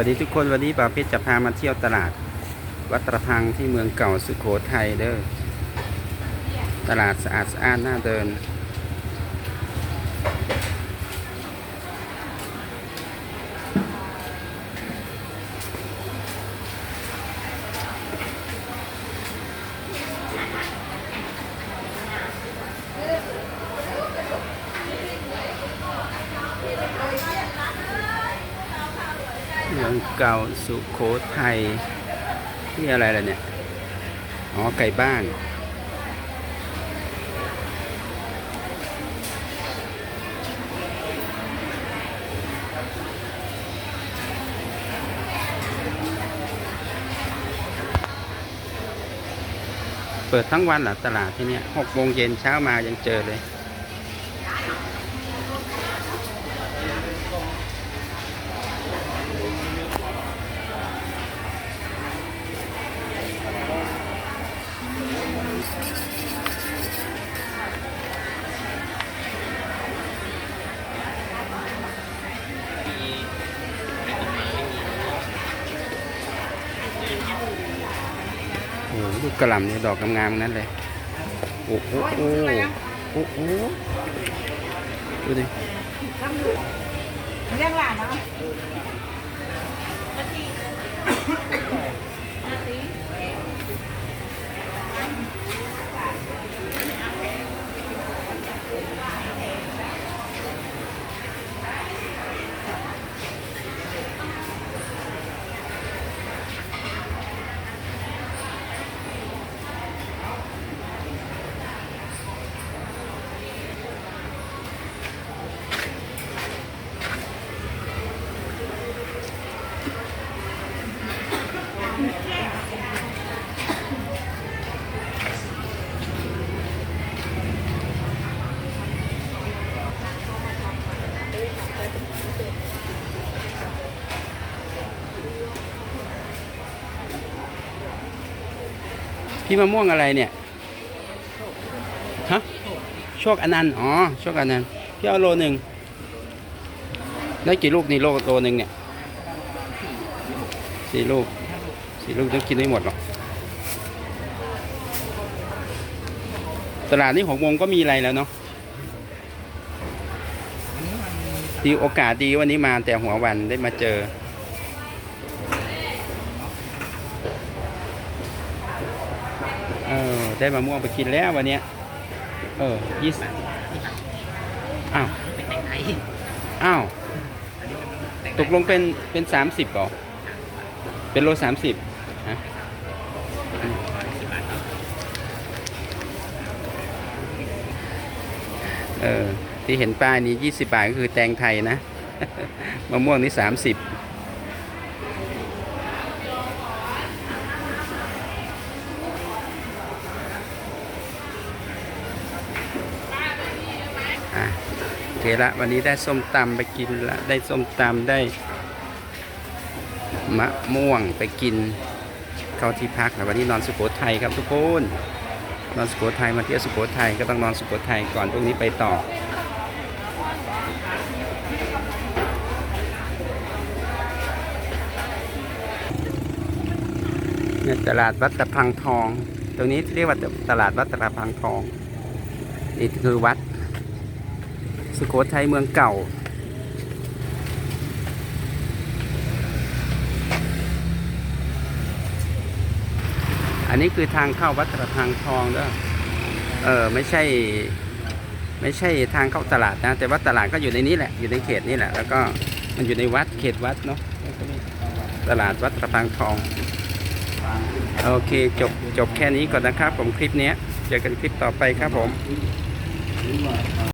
วัสดีทุกคนวันนี้ป่าเพชรจะพามาเที่ยวตลาด วัดตระพังที่เมืองเก่าสุโขทัยเด้อตลาดสะอาดสะอ้านน่าเดิน มืองเก่าสุโขทัยนี่อะไรล่ะเนี่ย อ๋อ ไก่บ้านเปิดทั้งวันเหรอตลาดที่นี่หกโมงเย็นเช้ามายังเจอเลย ลูกกระหล่ำเนี่ยดอกงามๆนั้นเลยโอ้โหโอ้โหดูดิเรียงหลานเนาะ พี่มะม่วงอะไรเนี่ยฮะโชคอนันต์อ๋อโชคอนันต์พี่เอาโลหนึ่งได้กี่ลูกนี่โลโลหนึ่งเนี่ยสี่ลูกสี่ลูกต้องกินไม่หมดหรอกตลาดนี้หกโมงก็มีอะไรแล้วเนาะดีโอกาสดีวันนี้มาแต่หัววันได้มาเจอ เออ ได้มะม่วงไปกินแล้ววันเนี้ย เออยี่สิบอ้าว เป็นแต่งไทยอ้าวตกลงเป็นเป็นสามสิบเหรอ เป็นโลสามสิบฮะเออ ที่เห็นป้ายนี้ยี่สิบบาทก็คือแตงไทยนะ มะม่วงนี่สามสิบ อะโอเค ละ วันนี้ได้ส้มตำไปกินละ ได้ส้มตำได้มะม่วงไปกินเข้าที่พักแล้ววันนี้นอนสุโขทัยครับทุกคนนอนสุโขทัยมาเที่ยวสุโขทัยก็ต้องนอนสุโขทัยก่อนพรุ่งนี้ไปต่อเนี่ยตลาดวัดตะพังทอง ตรงนี้เรียกว่าตลาดวัดตะพังทองนี่คือวัด สุโขทัยเมืองเก่า อันนี้คือทางเข้าวัดตระพังทองเด้อเออไม่ใช่ไม่ใช่ทางเข้าตลาดนะ แต่ว่าตลาดก็อยู่ในนี้แหละ อยู่ในเขตนี้แหละ แล้วก็มันอยู่ในวัดเขตวัดเนาะตลาดวัดตระพังทอง โอเคจบจบแค่นี้ก่อนนะครับ ผมคลิปนี้เจอกันคลิปต่อไปครับผม